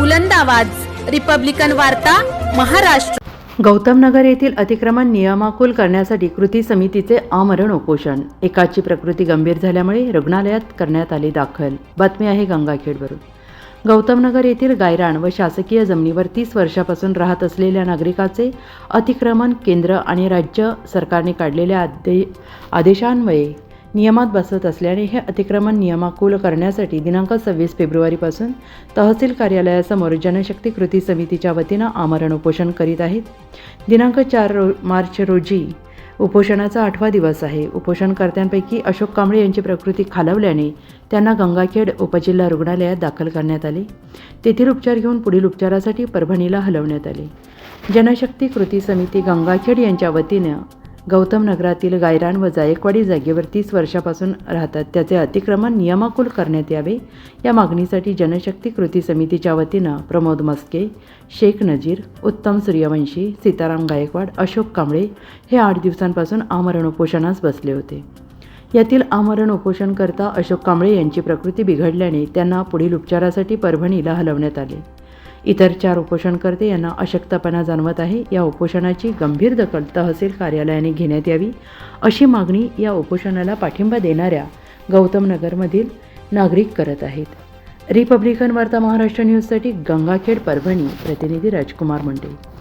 बुलंद आवाज. रिपब्लिकन वार्ता महाराष्ट्र. गौतम नगर येथील अतिक्रमण नियमाकुल करण्यासाठी कृती समितीचे आमरण उपोषण एकाची प्रकृती गंभीर झाल्यामुळे रुग्णालयात करण्यात आली दाखल. बातमी आहे गंगाखेडवरून. गौतम नगर येथील गायराण व शासकीय जमिनीवर तीस वर्षापासून राहत असलेल्या नागरिकाचे अतिक्रमण केंद्र आणि राज्य सरकारने काढलेल्या आदे आदेशान्वये नियमात बसत असल्याने हे अतिक्रमण नियमाकुल करण्यासाठी दिनांक सव्वीस फेब्रुवारीपासून तहसील कार्यालयासमोर जनशक्ती कृती समितीच्या वतीनं आमरण उपोषण करीत आहेत. दिनांक चार रो मार्च रोजी उपोषणाचा आठवा दिवस आहे. उपोषणकर्त्यांपैकी अशोक कांबळे यांची प्रकृती खालावल्याने त्यांना गंगाखेड उपजिल्हा रुग्णालयात दाखल करण्यात आले. तेथील उपचार घेऊन पुढील उपचारासाठी परभणीला हलवण्यात आले. जनशक्ती कृती समिती गंगाखेड यांच्या वतीनं गौतम नगरातील गायरान व जायकवाडी जागेवर तीस वर्षापासून राहतात. त्याचे अतिक्रमण नियमाकुल करण्यात यावे. या मागणीसाठी जनशक्ती कृती समितीच्या वतीनं प्रमोद मस्के शेख नजीर उत्तम सूर्यवंशी सीताराम गायकवाड अशोक कांबळे हे आठ दिवसांपासून आमरण उपोषणास बसले होते. यातील आमरण उपोषणकर्ता अशोक कांबळे यांची प्रकृती बिघडल्याने त्यांना पुढील उपचारासाठी परभणीला हलवण्यात आले. इतर चार उपोषणकर्ते यांना अशक्तपणा जाणवत आहे. या उपोषणाची गंभीर दखल तहसील कार्यालयाने घेण्यात यावी अशी मागणी या उपोषणाला पाठिंबा देणाऱ्या गौतम नगरमधील नागरिक करत आहेत. रिपब्लिकन वार्ता महाराष्ट्र न्यूजसाठी गंगाखेड परभणी प्रतिनिधी राजकुमार मुंडे.